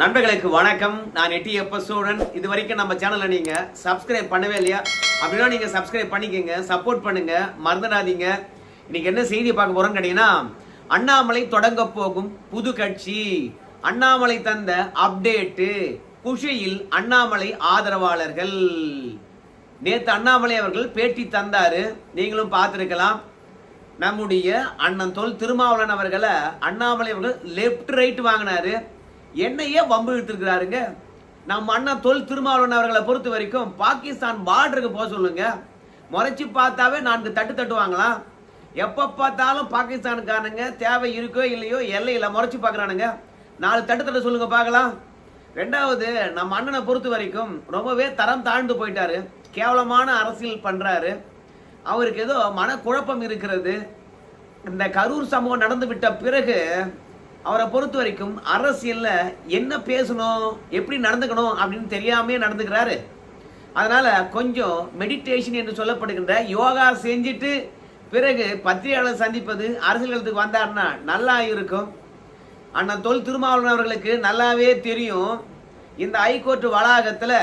நண்பர்களுக்கு வணக்கம். நான் எட்டி எப்ப சூழன் இது வரைக்கும் நம்ம சேனலை நீங்க சப்ஸ்கிரைப் பண்ணவே இல்லையா? அப்படின்னா நீங்க சப்ஸ்கிரைப் பண்ணிக்கங்க சப்போர்ட் பண்ணுங்க மறந்துடாதீங்க. இன்னைக்கு என்ன செய்தி பார்க்க போறோம்னு கேட்டீங்கன்னா அண்ணாமலை தொடங்க போகும் புது கட்சி. அண்ணாமலை தந்த அப்டேட்டு குஷியில் அண்ணாமலை ஆதரவாளர்கள். நேற்று அண்ணாமலை அவர்கள் பேட்டி தந்தாரு. நீங்களும் பார்த்துருக்கலாம். நம்முடைய அண்ணன் தொல் திருமாவளன் அவர்களை அண்ணாமலை அவர்கள் லெஃப்ட் ரைட் வாங்கினாரு. என்னையே வம்பு இழுத்துருக்கிறாருங்க. நம்ம அண்ணன் தொல் திருமாவளவன் அவர்களை பொறுத்த வரைக்கும் பாகிஸ்தான் பார்டருக்கு போக சொல்லுங்க. முறைச்சி பார்த்தாவே நான்கு தட்டு தட்டுவாங்களாம். எப்போ பார்த்தாலும் பாகிஸ்தானுக்காரனுங்க தேவை இருக்கோ இல்லையோ எல்லையில் முறைச்சி பார்க்குறானுங்க. நாலு தட்டு தட்ட சொல்லுங்க பார்க்கலாம். ரெண்டாவது நம்ம அண்ணனை பொறுத்த வரைக்கும் ரொம்பவே தரம் தாழ்ந்து போயிட்டாரு. கேவலமான அரசியல் பண்ணுறாரு அவருக்கு ஏதோ மனக்குழப்பம் இருக்கிறது. இந்த கரூர் சம்பவம் நடந்து விட்ட பிறகு அவரை பொறுத்த வரைக்கும் அரசியல்ல என்ன பேசணும் எப்படி நடந்துக்கணும் அப்படின்னு தெரியாமே நடந்துக்கிறாரு. அதனால கொஞ்சம் மெடிடேஷன் என்று சொல்லப்படுகின்ற யோகா செஞ்சுட்டு பிறகு பத்திரிகையாளர் சந்திப்பது அரசியலுக்கு வந்தாருன்னா நல்லா இருக்கும். அண்ணன் தொல் திருமாவளவன் அவர்களுக்கு நல்லாவே தெரியும். இந்த ஹைகோர்ட் வளாகத்தில்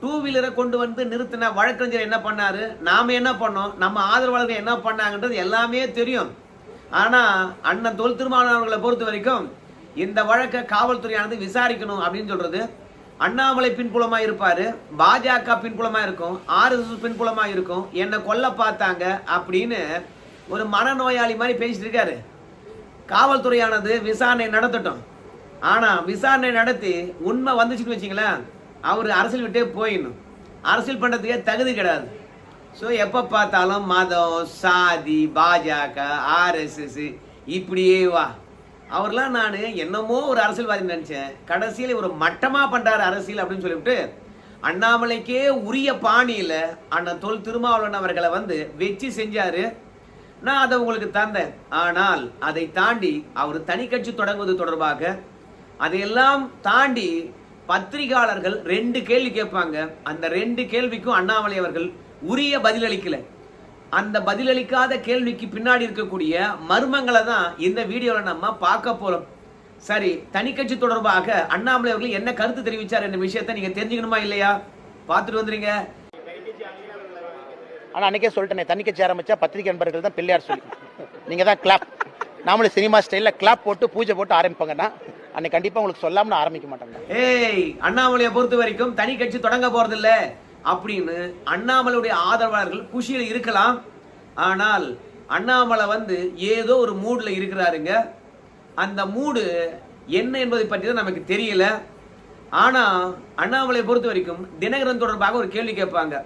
டூ வீலரை கொண்டு வந்து நிறுத்தின வழக்கறிஞர் என்ன பண்ணாரு? நாம என்ன பண்ணோம்? நம்ம ஆதரவாளர்கள் என்ன பண்ணாங்கன்றது எல்லாமே தெரியும். ஆனா அண்ணன் தொல் திருமாவளவன் அவர்களை பொறுத்த வரைக்கும் இந்த வழக்கை காவல்துறையானது விசாரிக்கணும் அப்படின்னு சொல்றது. அண்ணாமலை பின்புலமா இருப்பாரு பாஜக பின்புலமா இருக்கும் ஆர்எஸ்எஸ் பின்புலமா இருக்கும் என்னை கொல்ல பார்த்தாங்க அப்படின்னு ஒரு மனநோயாளி மாதிரி பேசிட்டு இருக்காரு. காவல்துறையானது விசாரணை நடத்தட்டும். ஆனா விசாரணை நடத்தி உண்மை வந்துச்சுன்னு வச்சுங்களேன் அவர் அரசியல் விட்டே போயிடணும். அரசியல் பண்றதுக்கே தகுதி கிடையாது. ஸோ எப்போ பார்த்தாலும் மதம் சாதி பாஜக ஆர்எஸ்எஸ் இப்படியே வா. அவர்லாம் நான் என்னமோ ஒரு அரசியல்வாதி நினச்சேன். கடைசியில் ஒரு மட்டமாக பண்ணுறாரு அரசியல் அப்படின்னு சொல்லிவிட்டு அண்ணாமலைக்கே உரிய பாணியில் அண்ணன் தொல் திருமாவளவன் அவர்களை வந்து வெச்சு செஞ்சார். நான் அதை உங்களுக்கு தந்தேன். ஆனால் அதை தாண்டி அவர் தனி கட்சி தொடங்குவது தொடர்பாக அதையெல்லாம் தாண்டி பத்திரிகையாளர்கள் ரெண்டு கேள்வி கேட்பாங்க. அந்த ரெண்டு கேள்விக்கும் அண்ணாமலை அவர்கள் உரிய பதிலளிக்கல. அந்த பதிலளிக்காத கேள்விக்கு பின்னாடி இருக்கக்கூடிய மர்மங்களை தான் இந்த வீடியோவில் நம்ம பார்க்க போறோம். சரி தனி கட்சி தொடர்பாக அண்ணாமலை அவர்கள் என்ன கருத்து தெரிவிச்சார் என்ற விஷயத்தை நீங்க தெரிஞ்சுக்கணுமா இல்லையா? பார்த்துட்டு வந்துருங்க. ஆனால் அன்றைக்கே சொல்லிட்டேனே தண்ணி கட்சி ஆரம்பிச்சா பத்திரிகை நண்பர்கள் தான் பிள்ளையார் சொல்லி நீங்கள் தான் கிளாப் நாமளும் சினிமா ஸ்டைலில் கிளாப் போட்டு பூஜை போட்டு ஆரம்பிப்பாங்கன்னா அன்னைக்கு கண்டிப்பாக உங்களுக்கு சொல்லாமல் ஆரம்பிக்க மாட்டேங்க ஏய் அண்ணாமலையை பொறுத்த வரைக்கும் தனி கட்சி தொடங்க போறது இல்ல அப்படின்னு அண்ணாமலையுடைய ஆதரவாளர்கள் குஷியில் இருக்கலாம். ஆனால் அண்ணாமலை வந்து ஏதோ ஒரு மூடில் இருக்கிறாருங்க. அந்த மூடு என்ன என்பதை பற்றி தான் நமக்கு தெரியல. ஆனால் அண்ணாமலையை பொறுத்த வரைக்கும் தினகரன் தொடர்பாக ஒரு கேள்வி கேட்பாங்க.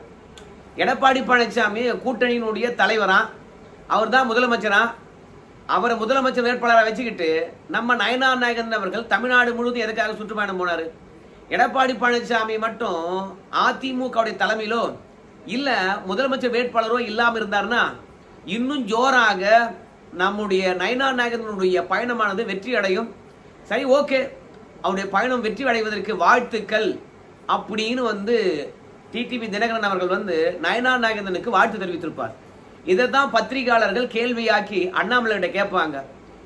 எடப்பாடி பழனிசாமி கூட்டணியினுடைய தலைவரா? அவர் தான் முதலமைச்சரா? அவரை முதலமைச்சர் வேட்பாளராக வச்சுக்கிட்டு நம்ம நயனார் நாயகன் அவர்கள் தமிழ்நாடு முழுவதும் எதுக்காக சுற்றுப்பயணம் போனார்? எடப்பாடி பழனிசாமி மட்டும் அதிமுகவுடைய தலைமையிலோ இல்ல முதலமைச்சர் வேட்பாளரோ இல்லாம இருந்தாருன்னா இன்னும் ஜோராக நம்முடைய நயனா நாயகனுடைய பயணமானது வெற்றி அடையும். சரி ஓகே. அவருடைய பயணம் வெற்றி அடைவதற்கு வாழ்த்துக்கள் அப்படின்னு வந்து டிடிவி தினகரன் அவர்கள் வந்து நயனா நாயகனுக்கு வாழ்த்து தெரிவித்திருப்பார். இதை தான் பத்திரிகையாளர்கள் கேள்வியாக்கி அண்ணாமலைகிட்ட கேட்பாங்க.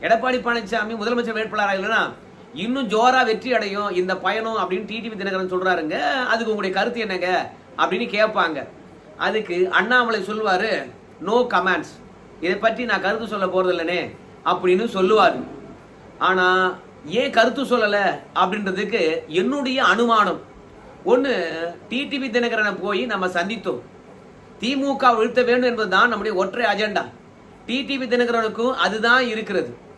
எடப்பாடி பழனிசாமி முதலமைச்சர் வேட்பாளராக இல்லைன்னா இன்னும் ஜோரா வெற்றி அடையும் இந்த பயணம் அப்படின்னு டிடிவி தினகரன் சொல்றாருங்க. அதுக்கு உங்களுடைய கருத்து என்னங்க? அப்படின்னு கேட்பாங்க. அதுக்கு அண்ணாமலை சொல்லுவாரு நோ கமெண்ட்ஸ் இதை பற்றி நான் கருத்து சொல்ல போறது இல்லைனே அப்படின்னு சொல்லுவார். ஆனா ஏன் கருத்து சொல்லலை? அப்படின்றதுக்கு என்னுடைய அனுமானம். ஒன்று டிடிவி தினகரனை போய் நம்ம சந்தித்தோம். திமுக வீழ்த்த வேண்டும் என்பதுதான் நம்முடைய ஒற்றை அஜெண்டா. டிடிவி தினகரனுக்கும் அதுதான் இருக்கிறது.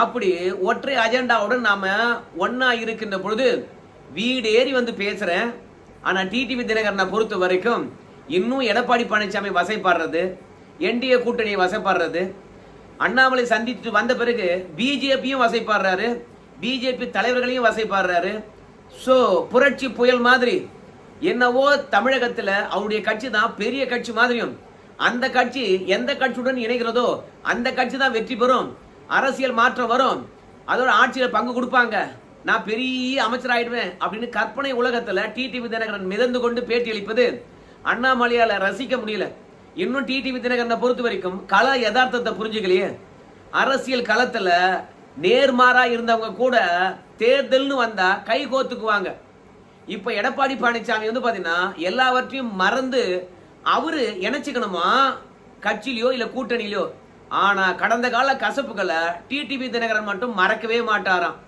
அப்படி ஒற்றை அஜெண்டாவுடன் நாம ஒன்றா இருக்கின்ற பொழுது வீடு ஏறி வந்து பேசுறேன். ஆனா டிடிவி தினகரனை பொறுத்த வரைக்கும் இன்னும் எடப்பாடி பழனிசாமி வசைப்படுறது என்டிஏ கூட்டணியை வசைப்படுறது அண்ணாமலை சந்தித்து வந்த பிறகு பிஜேபியும் வசைப்பாடுறாரு பிஜேபி தலைவர்களையும் வசைப்பாடுறாரு. ஸோ புரட்சி புயல் மாதிரி என்னவோ தமிழகத்தில் அவருடைய கட்சி தான் பெரிய கட்சி மாதிரியும். அந்த கட்சி எந்த கட்சியுடன் இணைகிறதோ அந்த கட்சி தான் வெற்றி பெறும். அரசியல் மாற்றம் வரும். அதோட ஆட்சியில் பங்கு கொடுப்பாங்க. நான் பெரிய அமைச்சர் ஆயிடுவேன் அப்படின்னு கற்பனை உலகத்தில் டிடிவி தினகரன் மிதந்து கொண்டு பேட்டி அளிப்பது அண்ணாமலையால் ரசிக்க முடியல. இன்னும் டிடிவி தினகரனை பொறுத்த வரைக்கும் கல யதார்த்தத்தை புரிஞ்சுக்கலையே. அரசியல் களத்தில் நேர்மாறா இருந்தவங்க கூட தேர்தல்னு வந்தா கை கோத்துக்குவாங்க. இப்ப எடப்பாடி பழனிசாமி வந்து பாத்தீங்கன்னா எல்லாவற்றையும் மறந்து அவரு இணைச்சுக்கணுமா? கட்சியிலயோ இல்ல கூட்டணியிலையோ? ஆனா கடந்த கால கசப்புகளை டிடிவி தினகரன் மட்டும் மறக்கவே மாட்டாராம்.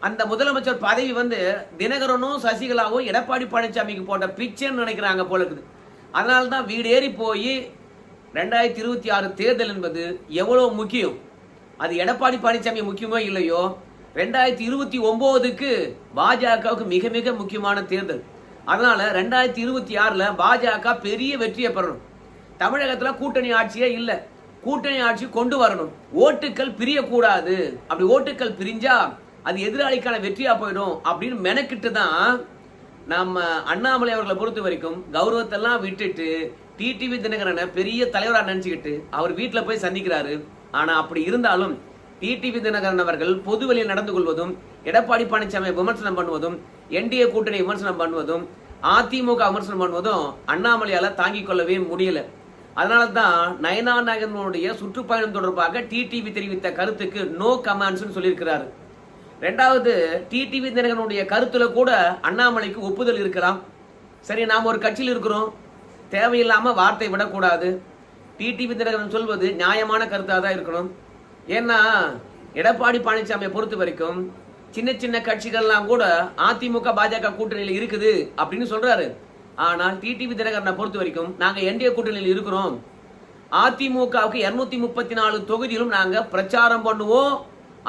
அந்த முதலமைச்சர் பதவி வந்து தினகரனும் சசிகலாவும் எடப்பாடி பழனிசாமிக்கு போட்ட பிச்சைன்னு நினைக்கிறாங்க போல இருக்குது. அதனால தான் வீடேறி போய் ரெண்டாயிரத்தி இருபத்தி ஆறு தேர்தல் என்பது எவ்வளோ முக்கியம்? அது எடப்பாடி பழனிசாமி முக்கியமோ இல்லையோ? ரெண்டாயிரத்தி இருபத்தி ஒம்போதுக்கு பாஜகவுக்கு மிக மிக முக்கியமான தேர்தல். அதனால ரெண்டாயிரத்தி இருபத்தி ஆறில் பாஜக பெரிய வெற்றியை பெறணும். தமிழகத்தில் கூட்டணி ஆட்சியே இல்லை. கூட்டணி ஆட்சி கொண்டு வரணும். ஓட்டுக்கள் பிரியக்கூடாது. அப்படி ஓட்டுக்கள் பிரிஞ்சா அது எதிராளிக்கான வெற்றியா போயிடும் அப்படின்னு மெனக்கிட்டு தான் நம்ம அண்ணாமலை அவர்களை பொறுத்த வரைக்கும் கௌரவத்தெல்லாம் விட்டுட்டு டிடிவி தினகரனை பெரிய தலைவராக நினச்சிக்கிட்டு அவர் வீட்டில் போய் சந்திக்கிறாரு. ஆனால் அப்படி இருந்தாலும் டிடிவி தினகரன் அவர்கள் பொதுவெளியில் நடந்து கொள்வதும் எடப்பாடி பழனிசாமியை விமர்சனம் பண்ணுவதும் என்டிஏ கூட்டணி விமர்சனம் பண்ணுவதும் அதிமுக விமர்சனம் பண்ணுவதும் அண்ணாமலையால் தாங்கிக் கொள்ளவே முடியல. அதனால தான் நயனா நாயகனுடைய சுற்றுப்பயணம் தொடர்பாக டிடிவி தெரிவித்த கருத்துக்கு நோ கமெண்ட்ஸ்னு சொல்லியிருக்கிறாரு. ரெண்டாவது டிடிவி தினகனுடைய கருத்துல கூட அண்ணாமலைக்கு ஒப்புதல் இருக்கலாம். சரி நாம் ஒரு கட்சியில் இருக்கிறோம். தேவையில்லாமல் வார்த்தை விடக்கூடாது. டிடிவி தினகரன் சொல்வது நியாயமான கருத்தாக தான் இருக்கணும். ஏன்னா எடப்பாடி பழனிசாமியை பொறுத்த வரைக்கும் சின்ன சின்ன கட்சிகள்லாம் கூட அதிமுக பாஜக கூட்டணியில் இருக்குது அப்படின்னு சொல்றாரு. ஆனால் டிடிவி தினகரனை பொறுத்த வரைக்கும் நாங்கள் என்டிஏ கூட்டணியில் இருக்கிறோம். அதிமுகவுக்கு இருநூத்தி முப்பத்தி நாலு தொகுதியிலும் நாங்கள் பிரச்சாரம் பண்ணுவோம்.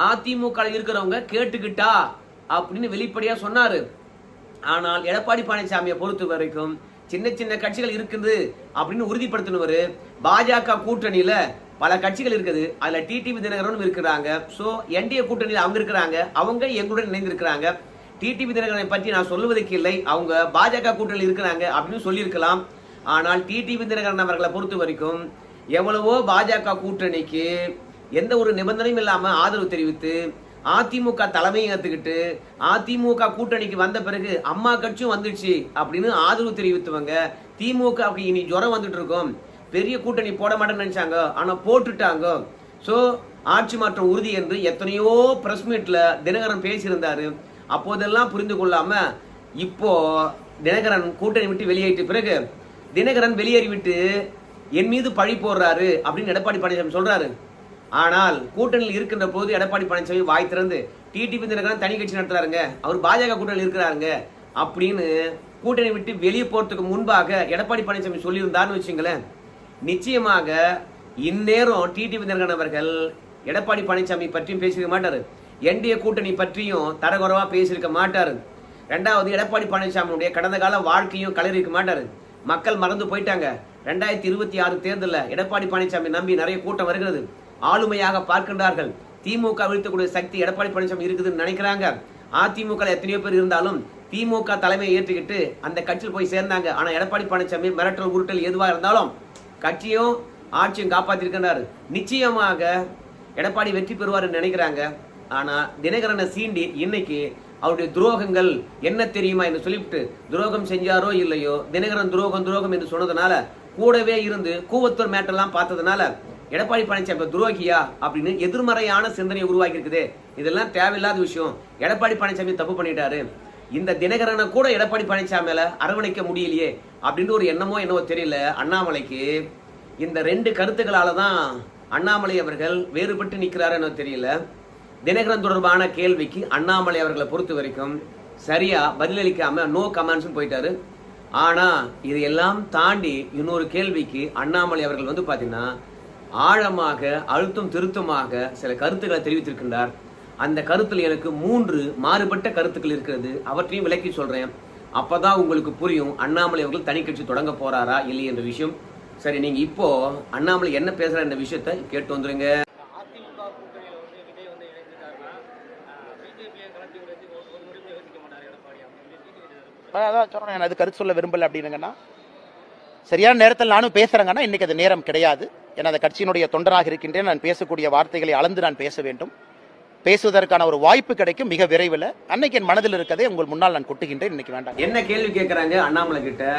அதிமுக இருக்கிறவங்க கேட்டுக்கிட்டா அப்படின்னு வெளிப்படையா சொன்னாரு. ஆனால் எடப்பாடி பழனிசாமியை பொறுத்த வரைக்கும் சின்ன சின்ன கட்சிகள் இருக்குது அப்படின்னு உறுதிப்படுத்தினவர். பாஜக கூட்டணியில பல கட்சிகள் இருக்குது. அதுல டிடிவி தினகரனும் இருக்கிறாங்க. ஸோ என்டிஏ கூட்டணியில் அவங்க இருக்கிறாங்க. அவங்க எங்களுடன் இணைந்திருக்கிறாங்க. டிடிவி தினகரனை பற்றி நான் சொல்லுவதற்கு இல்லை. அவங்க பாஜக கூட்டணியில் இருக்கிறாங்க அப்படின்னு சொல்லியிருக்கலாம். ஆனால் டிடிவி தினகரன் அவர்களை பொறுத்த வரைக்கும் எவ்வளவோ பாஜக கூட்டணிக்கு எந்த ஒரு நிபந்தனையும் இல்லாமல் ஆதரவு தெரிவித்து அதிமுக தலைமையை ஏற்றுக்கிட்டு அதிமுக கூட்டணிக்கு வந்த பிறகு அம்மா கட்சியும் வந்துடுச்சு அப்படின்னு ஆதரவு தெரிவித்தவங்க திமுகவுக்கு இனி ஜுரம் வந்துட்டு இருக்கும். பெரிய கூட்டணி போட மாட்டேன்னு நினச்சாங்க. ஆனால் போட்டுட்டாங்க. ஸோ ஆட்சி மாற்றம் உறுதி என்று எத்தனையோ பிரஸ் மீட்டில் தினகரன் பேசியிருந்தாரு. அப்போதெல்லாம் புரிந்து கொள்ளாம இப்போ தினகரன் கூட்டணி விட்டு வெளியேறிட்ட பிறகு தினகரன் வெளியேறிவிட்டு என் மீது பழி போடுறாரு அப்படின்னு எடப்பாடி பழனிசாமி சொல்றாரு. ஆனால் கூட்டணியில் இருக்கின்ற போது எடப்பாடி பழனிசாமி வாய் திறந்து டிடிபி தினகரன் தனி கட்சி நடத்துறாருங்க. அவர் பாஜக கூட்டணியில் இருக்கிறாருங்க. அப்படின்னு கூட்டணி விட்டு வெளியே போறதுக்கு முன்பாக எடப்பாடி பழனிசாமி சொல்லியிருந்தார்னு வச்சுங்களேன். நிச்சயமாக இந்நேரம் டிடிபி தினகரன் அவர்கள் எடப்பாடி பழனிசாமி பற்றியும் பேசியிருக்க மாட்டாரு. என்டிஏ கூட்டணி பற்றியும் தரகுறவா பேசியிருக்க மாட்டாரு. ரெண்டாவது எடப்பாடி பழனிசாமியுடைய கடந்த கால வாழ்க்கையும் கலரிக்க மாட்டாரு. மக்கள் மறந்து போயிட்டாங்க. ரெண்டாயிரத்தி இருபத்தி ஆறு தேர்தலில் எடப்பாடி பழனிசாமி நம்பி நிறைய கூட்டம் வருகிறது. ஆளுமையாக பார்க்கின்றார்கள். திமுக வீழ்த்தக்கூடிய சக்தி எடப்பாடி பழனிசாமி இருக்குதுன்னு நினைக்கிறாங்க. அதிமுக எத்தனையோ பேர் இருந்தாலும் திமுக தலைமையை ஏற்றுக்கிட்டு அந்த கட்சியில் போய் சேர்ந்தாங்க. ஆனா எடப்பாடி பழனிசாமி மிரட்டல் உருட்டல் எதுவா இருந்தாலும் கட்சியும் ஆட்சியும் காப்பாற்றிருக்கிறார் நிச்சயமாக எடப்பாடி வெற்றி பெறுவார்னு நினைக்கிறாங்க. ஆனா தினகரனை சீண்டி இன்னைக்கு அவருடைய துரோகங்கள் என்ன தெரியுமா என்று சொல்லிவிட்டு துரோகம் செஞ்சாரோ இல்லையோ தினகரன் துரோகம் துரோகம் என்று சொன்னதுனால கூடவே இருந்து கூவத்தூர் மேட்டெல்லாம் பார்த்ததுனால எடப்பாடி பழனிசாமி துரோகியா அப்படின்னு எதிர்மறையான சிந்தனை உருவாக்கி இருக்குது இதெல்லாம் தேவையில்லாத விஷயம். எடப்பாடி பழனிசாமி தப்பு பண்ணிட்டாரு. இந்த தினகரனை கூட எடப்பாடி பழனிசாமியில அரவணைக்க முடியலையே அப்படின்னு ஒரு எண்ணமோ என்னவோ தெரியல. அண்ணாமலைக்கு இந்த ரெண்டு கருத்துக்களால தான் அண்ணாமலை அவர்கள் வேறுபட்டு நிற்கிறாருன்னு தெரியல. தினகரன் தொடர்பான கேள்விக்கு அண்ணாமலை அவர்களை பொறுத்த வரைக்கும் சரியா பதிலளிக்காம நோ கமெண்ட்ஸ்னு போயிட்டாரு. ஆனா இதையெல்லாம் தாண்டி இன்னொரு கேள்விக்கு அண்ணாமலை அவர்கள் வந்து பார்த்தீங்கன்னா ஆழமாக அழுத்தம் திருத்தமாக சில கருத்துக்களை தெரிவித்திருக்கின்றார். அந்த கருத்தில் எனக்கு மூன்று மாறுபட்ட கருத்துக்கள் இருக்கிறது. அவற்றையும் விளக்கி சொல்றேன். அப்பதான் உங்களுக்கு புரியும் அண்ணாமலை அவர்கள் தனி கட்சி தொடங்க போறாரா இல்லை என்ற விஷயம். சரி நீங்க இப்போ அண்ணாமலை என்ன பேசுற என்ற விஷயத்த கேட்டு வந்துருங்க அதிமுக கூட்டணியில் வந்து விஜய் வந்து இணைஞ்சிட்டாருன்னா பிஜேபியை கலட்டி விடுறது ஒரு ஒரு முறை கூட யோசிக்க மாட்டார் எடப்பாடி அப்படின்னு டிடிவி அதான் சொல்கிறேன் நான் அது கருத்து சொல்ல விரும்பல அப்படின்னுங்கன்னா சரியான நேரத்தில் நானும் பேசுகிறேங்கன்னா இன்றைக்கி அது நேரம் கிடையாது. ஏன்னா அந்த கட்சியினுடைய தொண்டராக இருக்கின்றேன். நான் பேசக்கூடிய வார்த்தைகளை அளந்து நான் பேச வேண்டும். பேசுவதற்கான ஒரு வாய்ப்பு கிடைக்கும் மிக விரைவில். அன்னைக்கு என் மனதில் இருக்கதை உங்கள் முன்னால் நான் கொட்டுகின்றேன். இன்னைக்கு வேண்டாம். என்ன கேள்வி கேட்குறாங்க அண்ணாமலை கிட்ட?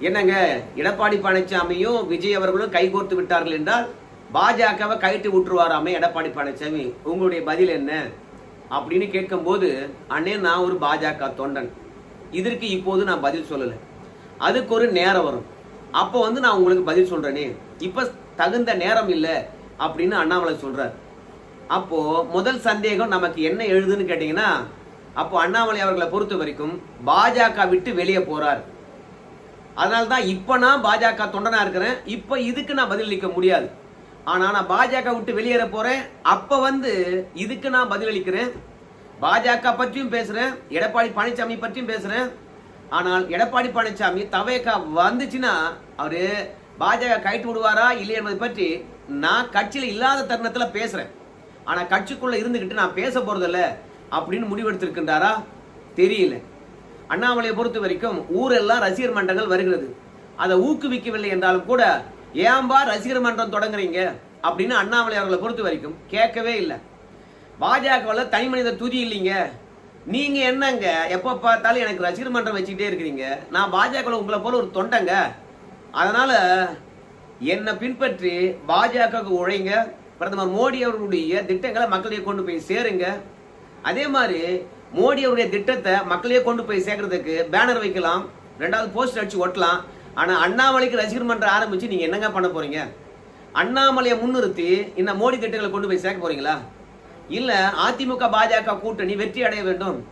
என்னங்க எடப்பாடி பழனிசாமியும் விஜய் அவர்களும் கைகோர்த்து விட்டார்கள் என்றால் பாஜகவை கைட்டு விட்டுருவாராமே எடப்பாடி பழனிசாமி. உங்களுடைய பதில் என்ன? அப்படின்னு கேட்கும்போது அண்ணே நான் ஒரு பாஜக தொண்டன். இதற்கு இப்போது நான் பதில் சொல்லலை. அதுக்கு ஒரு நேரம் வரும். அப்போ வந்து நான் உங்களுக்கு பதில் சொல்கிறேனே இப்போ தகுந்த நேரம் இல்லை அப்படின்னு அண்ணாமலை சொல்கிறார் அப்போது முதல் சந்தேகம் நமக்கு என்ன எழுதுன்னு கேட்டிங்கன்னா அப்போ அண்ணாமலை அவர்களை பொறுத்த வரைக்கும் பாஜக விட்டு வெளியே போகிறார் அதனால தான் இப்போ நான் பாஜக தொண்டனாக இருக்கிறேன். இப்போ இதுக்கு நான் பதிலளிக்க முடியாது. ஆனால் நான் பாஜக விட்டு வெளியேற போகிறேன் அப்போ வந்து இதுக்கு நான் பதிலளிக்கிறேன் பாஜக பற்றியும் பேசுறேன் எடப்பாடி பழனிசாமி பற்றியும் பேசுறேன். ஆனால் எடப்பாடி பழனிசாமி தவேக்கா வந்துச்சுன்னா அவரு பாஜக கைட்டு விடுவாரா இல்லை என்பதை பற்றி நான் கட்சியில் இல்லாத தருணத்தில் பேசுறேன். ஆனால் கட்சிக்குள்ள இருந்துகிட்டு நான் பேச போறதில்ல அப்படின்னு முடிவெடுத்திருக்கின்றாரா? தெரியல. அண்ணாமலையை பொறுத்த வரைக்கும் ஊரெல்லாம் ரசிகர் மன்றங்கள் வருகிறது. அதை ஊக்குவிக்கவில்லை என்றாலும் கூட ஏன்பா ரசிகர் மன்றம் தொடங்குறீங்க? அப்படின்னு அண்ணாமலை அவர்களை பொறுத்த வரைக்கும் கேட்கவே இல்லை. பாஜகவில் தனி மனித துதி இல்லைங்க. நீங்க என்னங்க? எப்போ பார்த்தாலும் எனக்கு ரசிகர் மன்றம் வச்சுக்கிட்டே இருக்கிறீங்க. நான் பாஜகவில் உங்களை போல ஒரு தொண்டங்க. அதனால என்னை பின்பற்றி பாஜகவுக்கு உழைங்க. பிரதமர் மோடி அவர்களுடைய திட்டங்களை மக்களையே கொண்டு போய் சேருங்க. அதே மாதிரி மோடி அவருடைய திட்டத்தை மக்களையே கொண்டு போய் சேர்க்கறதுக்கு பேனர் வைக்கலாம். ரெண்டாவது போஸ்டர் அடிச்சு ஒட்டலாம். ஆனா அண்ணாமலைக்கு ரசிகர் மன்றம் ஆரம்பிச்சு நீங்க என்னங்க பண்ண போறீங்க? அண்ணாமலையை முன்னிறுத்தி இந்த மோடி திட்டங்களை கொண்டு போய் சேர்க்க போறீங்களா? இல்ல அதிமுக பாஜக கூட்டணி வெற்றி அடைய வேண்டும்.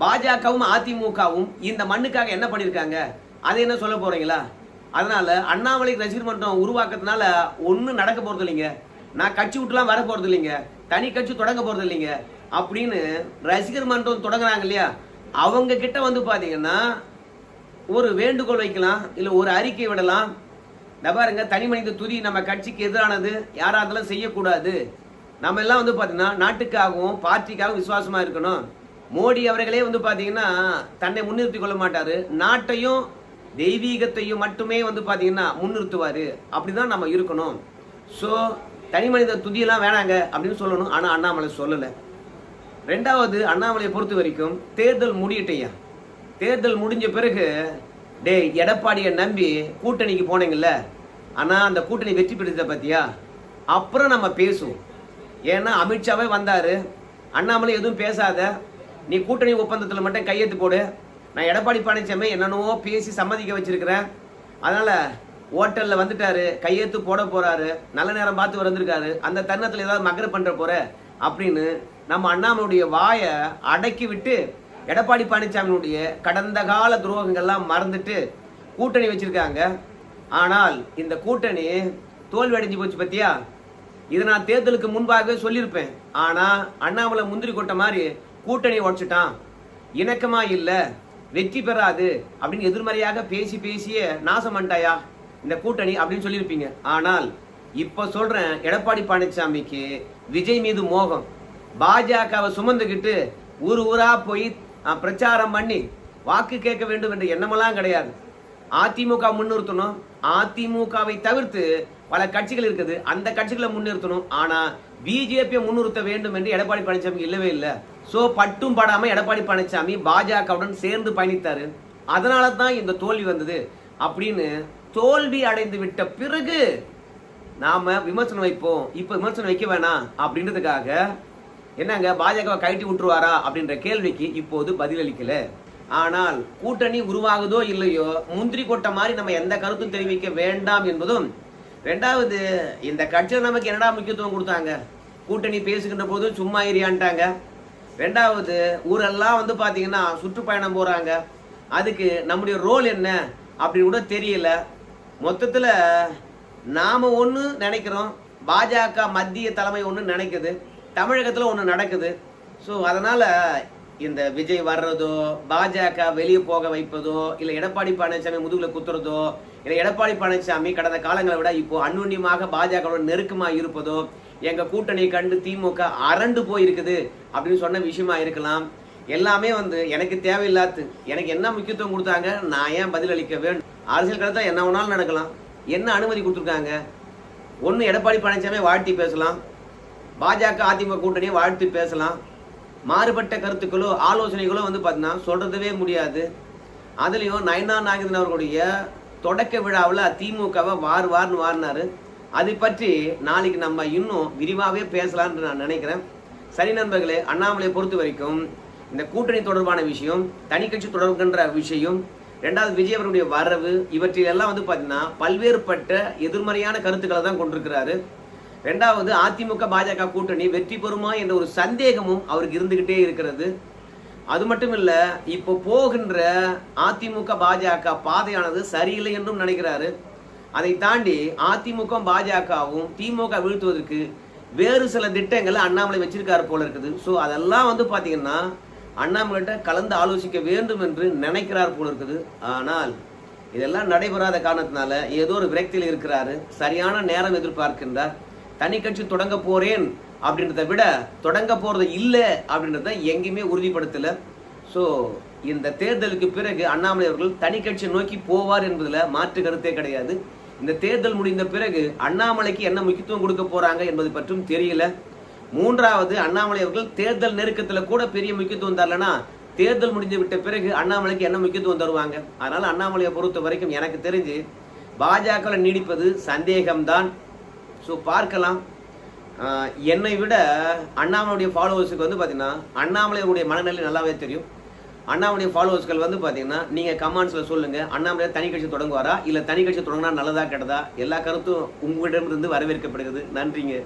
பாஜகவும் அதிமுகவும் இந்த மண்ணுக்காக என்ன பண்ணிருக்காங்க? அதை என்ன சொல்ல போறீங்களா? அதனால அண்ணாமலை ரசிகர் மன்றம் உருவாக்குறதுனால ஒன்றும் நடக்க போறது இல்லைங்க. நான் கட்சி விட்டுலாம் வர போறது இல்லைங்க. தனி கட்சி தொடங்க போறது இல்லைங்க. அப்படின்னு ரசிகர் மன்றம் தொடங்குறாங்க இல்லையா? அவங்க கிட்ட வந்து பாத்தீங்கன்னா ஒரு வேண்டுகோள் வைக்கலாம் இல்ல ஒரு அறிக்கை விடலாம். இந்த பாருங்க தனி மனித துதி நம்ம கட்சிக்கு எதிரானது யாரா இருந்தாலும் செய்யக்கூடாது. நம்ம எல்லாம் வந்து பார்த்தீங்கன்னா நாட்டுக்காகவும் பார்ட்டிக்காகவும் விசுவாசமா இருக்கணும். மோடி அவர்களே வந்து பார்த்தீங்கன்னா தன்னை முன்னிறுத்திக் கொள்ள மாட்டாரு. நாட்டையும் தெய்வீகத்தையும் மட்டுமே வந்து பாத்தீங்கன்னா முன்னிறுத்துவாரு. அப்படிதான் நம்ம இருக்கணும். ஸோ தனி மனித துதியெல்லாம் வேணாங்க அப்படின்னு சொல்லணும். ஆனால் அண்ணாமலை சொல்லலை. ரெண்டாவது அண்ணாமலையை பொறுத்த வரைக்கும் தேர்தல் முடியட்டையா தேர்தல் முடிஞ்ச பிறகு டேய் எடப்பாடியை நம்பி கூட்டணிக்கு போனீங்கல்ல? ஆனால் அந்த கூட்டணி வெற்றி பெற்றதை பார்த்தியா அப்புறம் நம்ம பேசுவோம். ஏன்னா அமித்ஷாவே வந்தாரு. அண்ணாமலை எதுவும் பேசாத. நீ கூட்டணி ஒப்பந்தத்தில் மட்டும் கையெழுத்து போடு. நான் எடப்பாடி பழனிசாமி என்னென்னவோ பேசி சம்மதிக்க வச்சிருக்கிறேன். அதனால ஹோட்டலில் வந்துட்டாரு. கையெழுத்து போட போறாரு. நல்ல நேரம் பார்த்து வந்திருக்காரு. அந்த தருணத்தில் ஏதாவது மகர பண்ணுற போற அப்படின்னு நம்ம அண்ணாமலுடைய வாயை அடக்கி விட்டு எடப்பாடி பழனிசாமியினுடைய கடந்த கால துரோகங்கள்லாம் மறந்துட்டு கூட்டணி வச்சிருக்காங்க. ஆனால் இந்த கூட்டணி தோல்வி அடைஞ்சு போச்சு பத்தியா? இதை நான் தேர்தலுக்கு முன்பாகவே சொல்லியிருப்பேன். ஆனா அண்ணாமலை முந்திரி கொட்ட மாதிரி கூட்டணி உடைச்சிட்டான். இணக்கமா இல்ல வெற்றி பெறாது அப்படின்னு எதிர்மறையாக பேசி பேசியே நாசம் பண்ணிட்டாயா இந்த கூட்டணி அப்படின்னு சொல்லியிருப்பீங்க. ஆனால் இப்ப சொல்றேன் எடப்பாடி பழனிசாமிக்கு விஜய் மீது மோகம். பாஜகவை சுமந்துக்கிட்டு ஊர் ஊரா போய் பிரச்சாரம் பண்ணி வாக்கு கேட்க வேண்டும் என்ற எண்ணமெல்லாம் கிடையாது. அதிமுக முன்னிறுத்தணும். அதிமுகவை தவிர்த்து பல கட்சிகள் இருக்குது. அந்த கட்சிகளை முன்னிறுத்தணும். ஆனா பிஜேபியை முன்னிறுத்த வேண்டும் என்று எடப்பாடி பழனிசாமி இல்லவே இல்லை. சோ பட்டும் படாம எடப்பாடி பழனிசாமி பாஜகவுடன் சேர்ந்து பயணித்தாரு. அதனால தான் இந்த தோல்வி வந்தது. அப்படின்னு தோல்வி அடைந்து விட்ட பிறகு நாம விமர்சனம் வைப்போம். இப்ப விமர்சனம் வைக்க வேணாம். அப்படின்றதுக்காக என்னங்க பாஜகவை கைட்டி விட்டுருவாரா அப்படின்ற கேள்விக்கு இப்போது பதிலளிக்கல. ஆனால் கூட்டணி உருவாகுதோ இல்லையோ முந்திரி கொட்டை மாதிரி நம்ம எந்த கருத்தும் தெரிவிக்க வேண்டாம் என்பதும் ரெண்டாவது இந்த கட்சியில் நமக்கு என்னடா முக்கியத்துவம் கொடுத்தாங்க? கூட்டணி பேசுகின்ற போது சும்மா ஏரியான்ட்டாங்க ரெண்டாவது ஊரெல்லாம் வந்து பார்த்தீங்கன்னா சுற்றுப்பயணம் போகிறாங்க அதுக்கு நம்முடைய ரோல் என்ன அப்படின்னு கூட தெரியல. மொத்தத்தில் நாம் ஒன்று நினைக்கிறோம். பாஜக மத்திய தலைமை ஒன்று நினைக்குது. தமிழகத்தில் ஒன்று நடக்குது. ஸோ அதனால் இந்த விஜய் வர்றதோ பாஜக வெளியே போக வைப்பதோ இல்லை எடப்பாடி பழனிசாமி முதுகில் குத்துறதோ இல்லை எடப்பாடி பழனிசாமி கடந்த காலங்களை விட இப்போ அன்னுண்ணியமாக பாஜகவோட நெருக்கமாக இருப்பதோ எங்கள் கூட்டணி கண்டு திமுக அரண்டு போயிருக்குது அப்படின்னு சொன்ன விஷயமா இருக்கலாம். எல்லாமே வந்து எனக்கு தேவையில்லாத்து எனக்கு என்ன முக்கியத்துவம் கொடுத்தாங்க நான் ஏன் பதிலளிக்க வேண்டும்? அரசியல் கடத்தா என்ன வேணாலும் நடக்கலாம். என்ன அனுமதி கொடுத்துருக்காங்க? ஒன்று எடப்பாடி பழனிசாமி வாழ்த்தி பேசலாம். பாஜக அதிமுக கூட்டணியை வாழ்த்து பேசலாம். மாறுபட்ட கருத்துக்களோ ஆலோசனைகளோ வந்து பார்த்தீங்கன்னா சொல்றதவே முடியாது. அதுலேயும் நயனா நாகேந்திரன் அவர்களுடைய தொடக்க விழாவில் திமுகவை வார் வார்னு வாரினார். அதை பற்றி நாளைக்கு நம்ம இன்னும் விரிவாகவே பேசலான்னு நான் நினைக்கிறேன். சரி நண்பர்களே அண்ணாமலையை பொறுத்த வரைக்கும் இந்த கூட்டணி தொடர்பான விஷயம் தனி கட்சி தொடர்புன்ற விஷயம் ரெண்டாவது விஜய் அவருடைய வரவு இவற்றிலெல்லாம் வந்து பார்த்தீங்கன்னா பல்வேறுபட்ட எதிர்மறையான கருத்துக்களை தான் கொண்டிருக்கிறாரு. ரெண்டாவது அதிமுக பாஜக கூட்டணி வெற்றி பெறுமா என்ற ஒரு சந்தேகமும் அவருக்கு இருந்துகிட்டே இருக்கிறது. அது மட்டும் இல்லை இப்போ போகின்ற அதிமுக பாஜக பாதையானது சரியில்லை என்றும் நினைக்கிறாரு. அதை தாண்டி அதிமுக பாஜகவும் திமுக வீழ்த்துவதற்கு வேறு சில திட்டங்களை அண்ணாமலை வச்சிருக்காரு போல இருக்குது. ஸோ அதெல்லாம் வந்து பார்த்தீங்கன்னா அண்ணாமலைகிட்ட கலந்து ஆலோசிக்க வேண்டும் என்று நினைக்கிறார் போல இருக்குது. ஆனால் இதெல்லாம் நடைபெறாத காரணத்தினால ஏதோ ஒரு விரக்தியில் இருக்கிறாரு. சரியான நேரம் எதிர்பார்க்கின்றார். தனி கட்சி தொடங்க போறேன் அப்படின்றத விட தொடங்க போறது இல்லை அப்படின்றத எங்கேயுமே உறுதிப்படுத்தல. ஸோ இந்த தேர்தலுக்கு பிறகு அண்ணாமலை அவர்கள் தனி கட்சி நோக்கி போவார் என்பதில் மாற்று கருத்தே கிடையாது. இந்த தேர்தல் முடிந்த பிறகு அண்ணாமலைக்கு என்ன முக்கியத்துவம் கொடுக்க போறாங்க என்பது பற்றும் தெரியல. மூன்றாவது அண்ணாமலை அவர்கள் தேர்தல் நெருக்கத்தில் கூட பெரிய முக்கியத்துவம் தரலனா தேர்தல் முடிஞ்சு விட்ட பிறகு அண்ணாமலைக்கு என்ன முக்கியத்துவம் தருவாங்க? அதனால அண்ணாமலையை பொறுத்த வரைக்கும் எனக்கு தெரிஞ்சு பாஜகவில் நீடிப்பது சந்தேகம்தான். ஸோ பார்க்கலாம். என்னை விட அண்ணாமலையுடைய ஃபாலோவர்ஸுக்கு வந்து பார்த்தீங்கன்னா அண்ணாமலையுடைய மனநிலை நல்லாவே தெரியும். அண்ணாமலைய ஃபாலோவர்ஸ்கள் வந்து பார்த்தீங்கன்னா நீங்கள் கமெண்ட்ஸில் சொல்லுங்கள் அண்ணாமலை தனி கட்சி தொடங்குவாரா? இல்லை தனி கட்சி தொடங்கினா நல்லதா கெட்டதா? எல்லா கருத்தும் உங்களிடமிருந்து வரவேற்கப்படுகிறது. நன்றிங்க.